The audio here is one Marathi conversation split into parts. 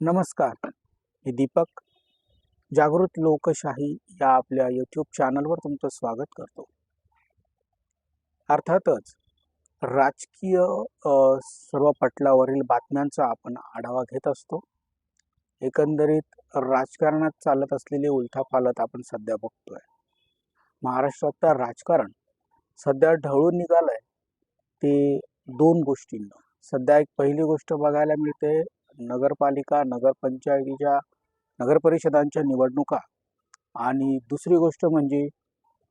नमस्कार. मी दीपक. जागृत लोकशाही या आपल्या यूट्यूब चॅनलवर तुमचं स्वागत करतो. अर्थातच राजकीय सर्व पटलावरील बातम्यांचा आपण आढावा घेत असतो. एकंदरीत राजकारणात चालत असलेली उलथापालत आपण सध्या बघतोय. महाराष्ट्रातलं राजकारण सध्या ढळून निघालंय. ते दोन गोष्टींना. सध्या एक पहिली गोष्ट बघायला मिळते नगरपालिका नगरपंचायतीच्या नगरपरिषदांच्या निवडणुका. आणि दुसरी गोष्ट म्हणजे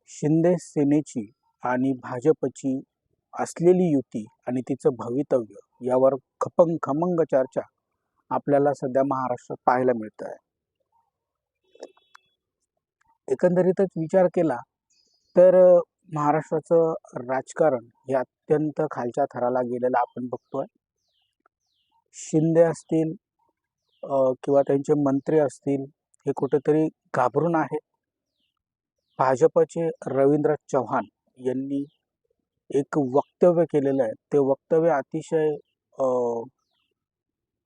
शिंदे सेनेची आणि भाजपची असलेली युती आणि तिचं भवितव्य यावर खपंग खमंग चर्चा आपल्याला सध्या महाराष्ट्रात पाहायला मिळत आहे एकंदरीतच विचार केला तर महाराष्ट्राचं राजकारण हे अत्यंत खालच्या थराला गेलेलं आपण बघतोय. शिंदे असतील किंवा त्यांचे मंत्री असतील हे कुठेतरी घाबरून आहेत. भाजपचे रवींद्र चव्हाण यांनी एक वक्तव्य केलेलं आहे. ते वक्तव्य अतिशय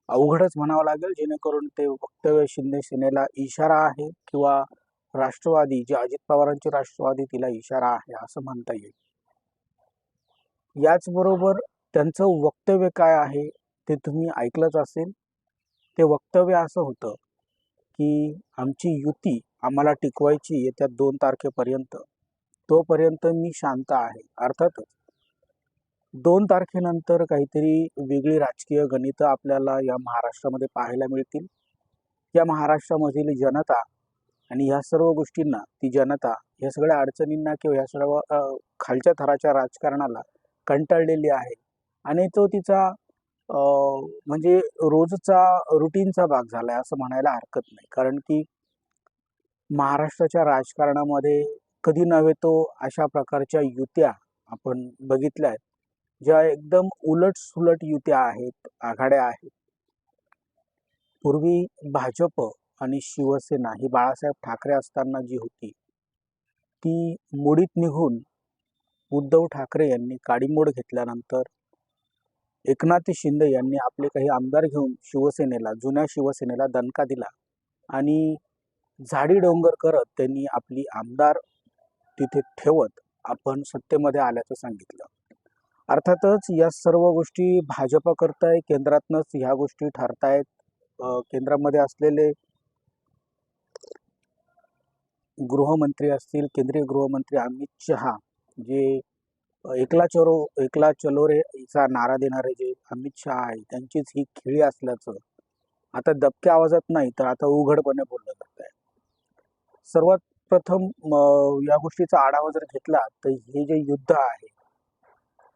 अवघडच म्हणावं लागेल जेणेकरून ते वक्तव्य शिंदे सेनेला इशारा आहे किंवा राष्ट्रवादी जे अजित पवारांची राष्ट्रवादी तिला इशारा आहे असं म्हणता येईल. याचबरोबर त्यांचं वक्तव्य काय आहे? ते तुम्ही ऐकलंच असेल. ते वक्तव्य असं होतं की आमची युती आम्हाला टिकवायची येत्या दोन तारखेपर्यंत. तोपर्यंत मी शांत आहे. अर्थातच दोन तारखेनंतर काहीतरी वेगळी राजकीय गणितं आपल्याला या महाराष्ट्रामध्ये पाहायला मिळतील. या महाराष्ट्रामधील जनता आणि ह्या सर्व गोष्टींना ती जनता ह्या सगळ्या अडचणींना किंवा ह्या सर्व खालच्या थराच्या राजकारणाला कंटाळलेली आहे. आणि तो तिचा म्हणजे रोजचा रुटीनचा भाग झालाय असं म्हणायला हरकत नाही. कारण की महाराष्ट्राच्या राजकारणामध्ये कधी नव्हे तो अशा प्रकारच्या युत्या आपण बघितल्या आहेत. ज्या एकदम उलट सुलट युत्या आहेत आघाड्या आहेत. पूर्वी भाजप आणि शिवसेना ही बाळासाहेब ठाकरे असताना जी होती ती मोडीत निघून उद्धव ठाकरे यांनी काडीमोड घेतल्यानंतर एकनाथ शिंदे यांनी आपले काही आमदार घेऊन शिवसेनेला जुन्या शिवसेनेला दणका दिला आणि झाडी डोंगर करत त्यांनी आपली आमदार तिथे ठेवत आपण सत्तेमध्ये आल्याचं सांगितलं. अर्थातच या सर्व गोष्टी भाजप करताय केंद्रातनंच ह्या गोष्टी ठरतायत. केंद्रामध्ये असलेले गृहमंत्री असतील केंद्रीय गृहमंत्री अमित शहा जे एकला चोरो एकला चलो रेचा नारा देणारे जे अमित शहा आहे त्यांचीच ही खिळी असल्याचं आता दबक्या आवाजात नाही तर आता उघडपणे बोललं जात आहे सर्वात प्रथम या गोष्टीचा आढावा जर घेतला तर हे जे युद्ध आहे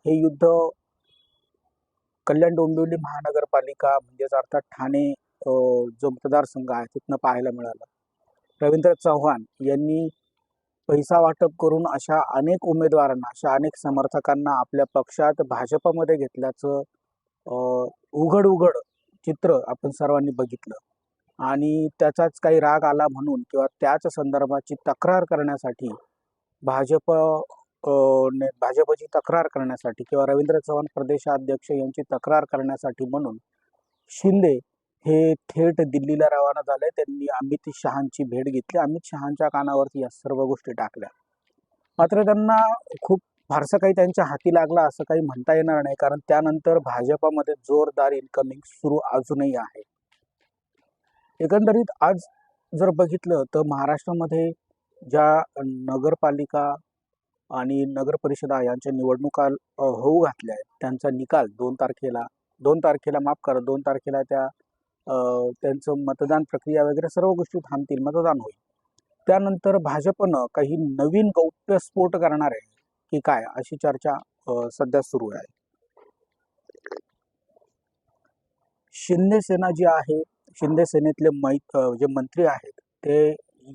हे युद्ध कल्याण डोंबिवली महानगरपालिका म्हणजेच अर्थात ठाणे जो मतदारसंघ आहे तिथनं पाहायला मिळालं. रवींद्र चव्हाण यांनी पैसा वाटप करून अशा अनेक उमेदवारांना अशा अनेक समर्थकांना आपल्या पक्षात भाजपमध्ये घेतल्याचं उघड उघड चित्र आपण सर्वांनी बघितलं. आणि त्याचाच काही राग आला म्हणून किंवा त्याच संदर्भाची तक्रार करण्यासाठी भाजप ने भाजपची तक्रार करण्यासाठी किंवा रवींद्र चव्हाण प्रदेशाध्यक्ष यांची तक्रार करण्यासाठी म्हणून शिंदे हे थेट दिल्लीला रवाना झाले त्यांनी अमित शहांची भेट घेतली. अमित शहांच्या कानावरती या सर्व गोष्टी टाकल्या. मात्र त्यांना खूप फारसं काही त्यांच्या हाती लागला असं काही म्हणता येणार नाही. कारण त्यानंतर भाजपामध्ये जोरदार इन्कमिंग सुरू अजूनही आहे. एकंदरीत आज जर बघितलं तर महाराष्ट्रामध्ये ज्या नगरपालिका आणि नगर परिषदा यांच्या निवडणुका होऊ घातल्या आहेत त्यांचा निकाल दोन तारखेला दोन तारखेला माफ करा दोन तारखेला त्या त्यांचं मतदान प्रक्रिया वगैरे सर्व गोष्टी थांबतील मतदान होईल. त्यानंतर भाजपनं काही नवीन गौप्यस्फोट करणार आहे की काय अशी चर्चा सध्या सुरू आहे. शिंदे सेना जी आहे शिंदे सेनेतले मै जे मंत्री आहेत ते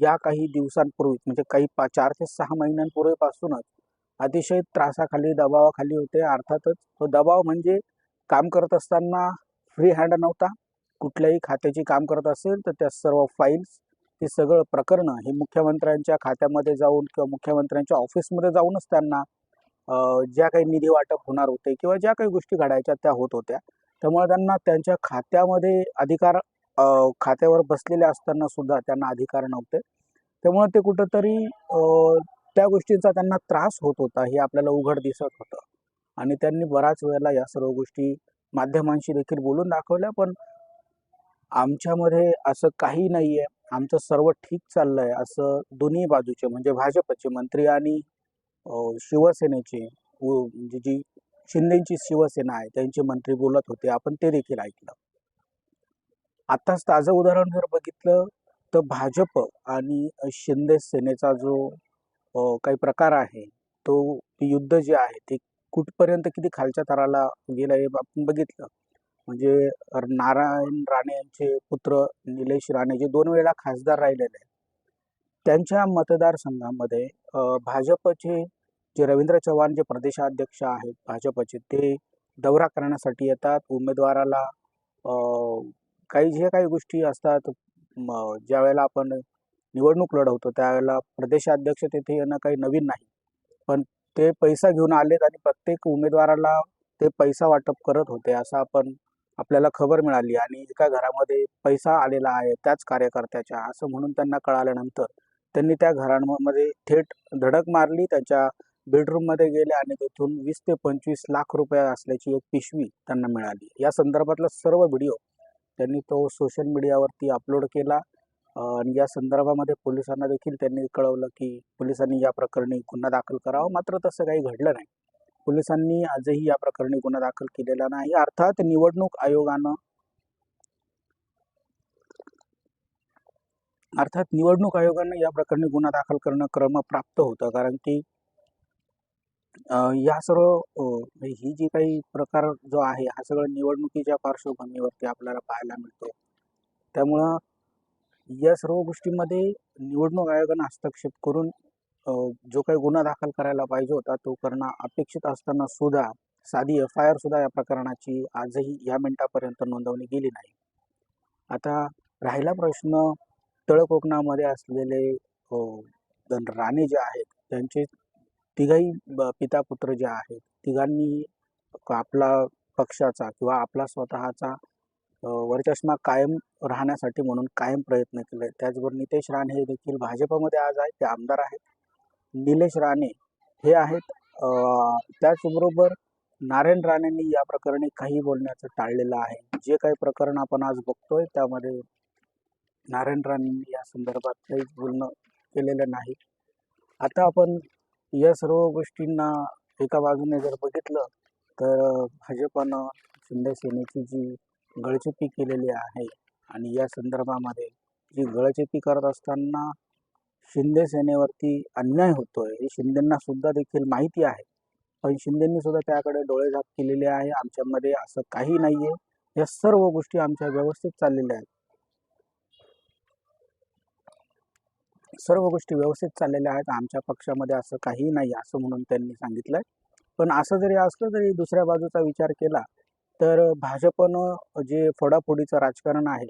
या काही दिवसांपूर्वी म्हणजे काही पा चार ते सहा महिन्यांपूर्वीपासूनच अतिशय त्रासाखाली दबावाखाली होते. अर्थातच तो दबाव म्हणजे काम करत असताना फ्री हँड नव्हता. कुठल्याही खात्याची काम करत असेल तर त्या सर्व फाईल्स ते सगळं प्रकरणं हे मुख्यमंत्र्यांच्या खात्यामध्ये जाऊन किंवा मुख्यमंत्र्यांच्या ऑफिसमध्ये जाऊनच त्यांना ज्या काही निधी वाटप होणार होते किंवा ज्या काही गोष्टी घडायच्या त्या होत होत्या. त्यामुळे त्यांना त्यांच्या खात्यामध्ये अधिकार खात्यावर बसलेले असताना सुद्धा त्यांना अधिकार नव्हते. त्यामुळे ते कुठंतरी त्या गोष्टींचा त्यांना त्रास होत होता हे आपल्याला उघड दिसत होतं. आणि त्यांनी बराच वेळेला या सर्व गोष्टी माध्यमांशी देखील बोलून दाखवल्या पण आमच्यामध्ये असं काही नाही आहे आमचं सर्व ठीक चाललं आहे असं दोन्ही बाजूचे म्हणजे भाजपचे मंत्री आणि शिवसेनेचे म्हणजे जी शिंदेची शिवसेना आहे त्यांचे मंत्री बोलत होते. आपण ते देखील ऐकलं. आत्ताच ताजं उदाहरण जर बघितलं तर भाजप आणि शिंदे सेनेचा जो काही प्रकार आहे तो युद्ध जे आहे ते कुठपर्यंत किती खालच्या थराला गेलं हे आपण बघितलं. म्हणजे नारायण राणे यांचे पुत्र निलेश राणे जे दोन वेळा खासदार राहिलेले आहेत. त्यांच्या मतदारसंघामध्ये भाजपचे जे रवींद्र चव्हाण जे प्रदेशाध्यक्ष आहेत भाजपचे ते दौरा करण्यासाठी येतात. उमेदवाराला काही जे काही गोष्टी असतात ज्या वेळेला आपण निवडणूक लढवतो त्यावेळेला प्रदेशाध्यक्ष तेथे येणं काही नवीन नाही. पण ते पैसा घेऊन आलेत आणि प्रत्येक उमेदवाराला ते पैसा वाटप करत होते असं आपण आपल्याला खबर मिळाली आणि एका घरामध्ये पैसा आलेला आहे त्याच कार्यकर्त्याच्या असं म्हणून त्यांना कळाल्यानंतर त्यांनी त्या घरांमध्ये थेट धडक मारली त्याच्या बेडरूममध्ये गेले आणि तिथून वीस ते पंचवीस लाख रुपये असल्याची एक पिशवी त्यांना मिळाली. या संदर्भातला सर्व व्हिडिओ त्यांनी तो सोशल मीडियावरती अपलोड केला. आणि या संदर्भामध्ये पोलिसांना देखील त्यांनी कळवलं की पोलिसांनी या प्रकरणी गुन्हा दाखल करावा. मात्र तसं काही घडलं नाही. पोलिसांनी आजही या प्रकरणी गुन्हा दाखल केलेला नाही. अर्थात निवडणूक आयोगानं अर्थात निवडणूक आयोगानं या प्रकरणी गुन्हा दाखल करणं क्रम प्राप्त होतं. कारण की या सर्व ही जी काही प्रकार जो आहे हा सगळं निवडणुकीच्या पार्श्वभूमीवरती आपल्याला पाहायला मिळतो. त्यामुळं या सर्व गोष्टींमध्ये निवडणूक आयोगानं हस्तक्षेप करून जो काही गुन्हा दाखल करायला पाहिजे होता तो करणं अपेक्षित असताना सुद्धा साधी एफ आय आर सुद्धा या प्रकरणाची आजही या मिनिटापर्यंत नोंदवली गेली नाही. आता राहिला प्रश्न तळकोकणामध्ये असलेले राणे जे आहेत त्यांचे तिघही ब- पिता पुत्र जे आहेत तिघांनी आपला पक्षाचा किंवा आपला स्वतःचा वर्चस्मा वरचष्मा कायम राहण्यासाठी म्हणून कायम प्रयत्न केले. त्याचबरोबर नितेश राणे हे देखील भाजपमध्ये आज आहेत ते आमदार आहेत. निलेश राणे हे आहेत. त्याचबरोबर नारायण राणेंनी या प्रकरणी काही बोलण्याचं टाळलेलं आहे. जे काही प्रकरण आपण आज बघतोय त्यामध्ये नारायण राणेंनी या संदर्भात काहीच बोलणं केलेलं नाही. आता आपण या सर्व गोष्टींना एका बाजूने जर बघितलं तर भाजपनं शिंदेसेनेची जी गळचेपी केलेली आहे आणि या संदर्भामध्ये जी गळचेपी करत असताना शिंदे सेनेवरती अन्याय होतोय हे शिंदेंना सुद्धा देखील माहिती आहे. पण शिंदेंनी सुद्धा त्याकडे डोळेझाप केलेले आहे. आमच्यामध्ये असं काही नाहीये. या सर्व गोष्टी आमच्या व्यवस्थित चाललेल्या आहेत. सर्व गोष्टी व्यवस्थित चाललेल्या आहेत. आमच्या पक्षामध्ये असं काही नाही असं म्हणून त्यांनी सांगितलंय. पण असं जरी असलं तरी दुसऱ्या बाजूचा विचार केला तर भाजपनं जे फोडाफोडीचं राजकारण आहे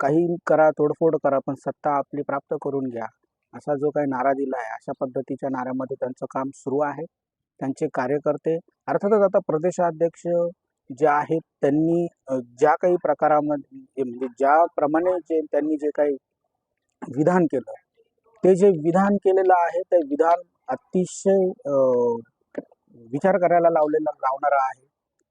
काही करा तोडफोड करा पण सत्ता आपली प्राप्त करून घ्या. असा जो काही नारा दिला आहे अशा पद्धतीच्या नाऱ्यामध्ये त्यांचं काम सुरू आहे. त्यांचे कार्यकर्ते अर्थातच आता प्रदेशाध्यक्ष जे आहेत त्यांनी ज्या काही प्रकारामध्ये म्हणजे ज्याप्रमाणे जे त्यांनी जे काही विधान केलं ते जे विधान केलेलं आहे ते विधान अतिशय विचार करायला लावलेला लावणारं आहे.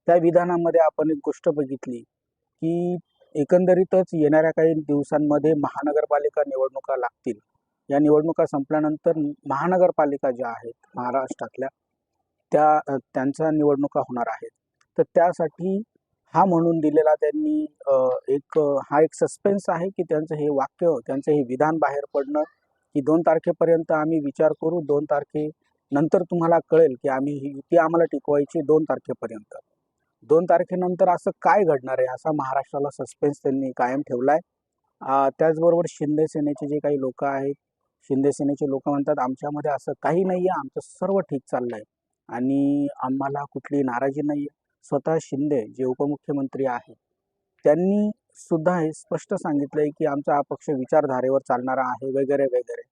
त्या विधानामध्ये आपण एक गोष्ट बघितली की एकंदरीतच येणाऱ्या काही दिवसांमध्ये महानगरपालिका निवडणुका लागतील. या निवडणुका संपल्यानंतर महानगरपालिका ज्या आहेत महाराष्ट्रातल्या त्या त्यांच्या निवडणुका होणार आहेत. तर त्यासाठी हा म्हणून दिलेला त्यांनी एक हा एक सस्पेन्स आहे की त्यांचं हे वाक्य त्यांचं हे विधान बाहेर पडणं की दोन तारखेपर्यंत आम्ही विचार करू दोन तारखे नंतर तुम्हाला कळेल की आम्ही ही युती आम्हाला टिकवायची दोन तारखेपर्यंत. दोन तारखेनंतर असं काय घडणार आहे असा महाराष्ट्राला सस्पेन्स त्यांनी कायम ठेवला आहे त्याचबरोबर शिंदे सेनेचे जे काही लोक आहेत शिंदे सेनेचे लोक म्हणतात आमच्यामध्ये असं काही नाही आहे आमचं सर्व ठीक चाललंय. आणि आम्हाला कुठली नाराजी नाही आहे स्वतः शिंदे जे उपमुख्यमंत्री आहेत त्यांनी सुद्धा हे स्पष्ट सांगितलंय की आमचा हा पक्ष विचारधारेवर चालणारा आहे वगैरे वगैरे.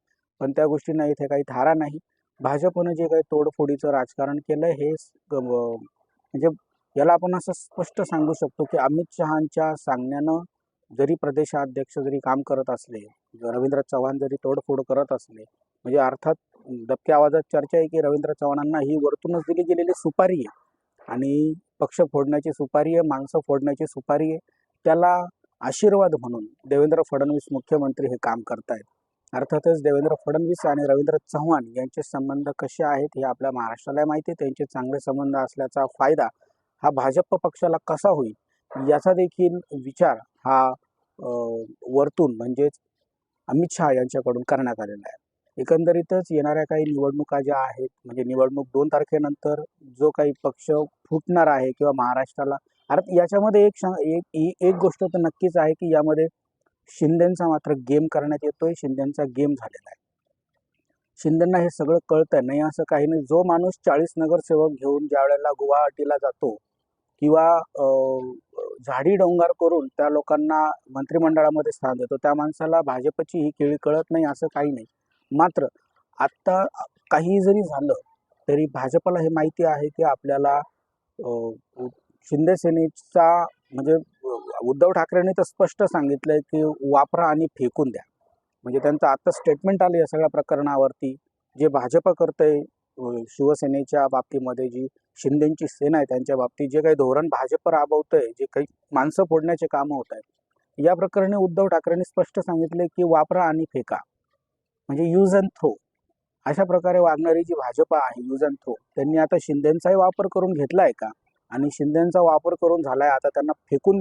पण त्या गोष्टींना इथे काही धारा नाही. भाजपनं जे काही तोडफोडीचं राजकारण केलंय हे ग- म्हणजे याला आपण असं स्पष्ट सांगू शकतो की अमित शहांच्या सांगण्यानं जरी प्रदेशाध्यक्ष जरी काम करत असले रवींद्र चव्हाण जरी तोडफोड करत असले म्हणजे अर्थात दबक्या आवाजात चर्चा आहे की रवींद्र चव्हाणांना ही वरतूनच दिली गेलेली सुपारी आहे. आणि पक्ष फोडण्याची सुपारी आहे माणसं फोडण्याची सुपारी आहे. त्याला आशीर्वाद म्हणून देवेंद्र फडणवीस मुख्यमंत्री हे काम करतायत. अर्थातच देवेंद्र फडणवीस आणि रवींद्र चव्हाण यांचे संबंध कसे आहेत हे आपल्या महाराष्ट्राला माहिती आहे. त्यांचे चांगले संबंध असल्याचा फायदा हा भाजप पक्षाला कसा होईल याचा देखील विचार हा वरतून म्हणजेच अमित शहा यांच्याकडून करण्यात आलेला आहे. एकंदरीतच येणाऱ्या काही निवडणुका ज्या आहेत म्हणजे निवडणूक दोन तारखेनंतर जो काही पक्ष फुटणार आहे किंवा महाराष्ट्राला अर्थात याच्यामध्ये एक शा- एक एक- एक गोष्ट तर नक्कीच आहे की यामध्ये शिंदेचा मात्र गेम करण्यात येतोय शिंदेचा गेम झालेला आहे. शिंदेना हे सगळं कळतंय. नाही असं काही नाही. जो माणूस चाळीस नगरसेवक घेऊन ज्या वेळेला गुवाहाटीला जातो किंवा झाडी डोंगर करून त्या लोकांना मंत्रिमंडळामध्ये स्थान देतो. त्या माणसाला भाजपची ही केळी कळत नाही असं काही नाही. मात्र आत्ता काही जरी झालं तरी भाजपला हे माहिती आहे की आपल्याला शिंदेसेनेचा म्हणजे उद्धव ठाकरेंनी तर स्पष्ट सांगितलंय की वापरा आणि फेकून द्या. म्हणजे त्यांचं आत्ता स्टेटमेंट आलं या सगळ्या प्रकरणावरती. जे भाजप करतंय शिवसेनेच्या बाबतीमध्ये जी शिंदेची सेना आहे त्यांच्या बाबतीत जे काही धोरण भाजप राबवतंय जे काही माणसं फोडण्याचे कामं होत आहेत या प्रकरणी उद्धव ठाकरेंनी स्पष्ट सांगितले की वापरा आणि फेका. म्हणजे यूज अँड थ्रो अशा प्रकारे वागणारी जी भाजप आहे यूज अँड थ्रो त्यांनी आता शिंदेचाही वापर करून घेतलाय का? आणि शिंदेचा वापर करून झालाय आता त्यांना फेकून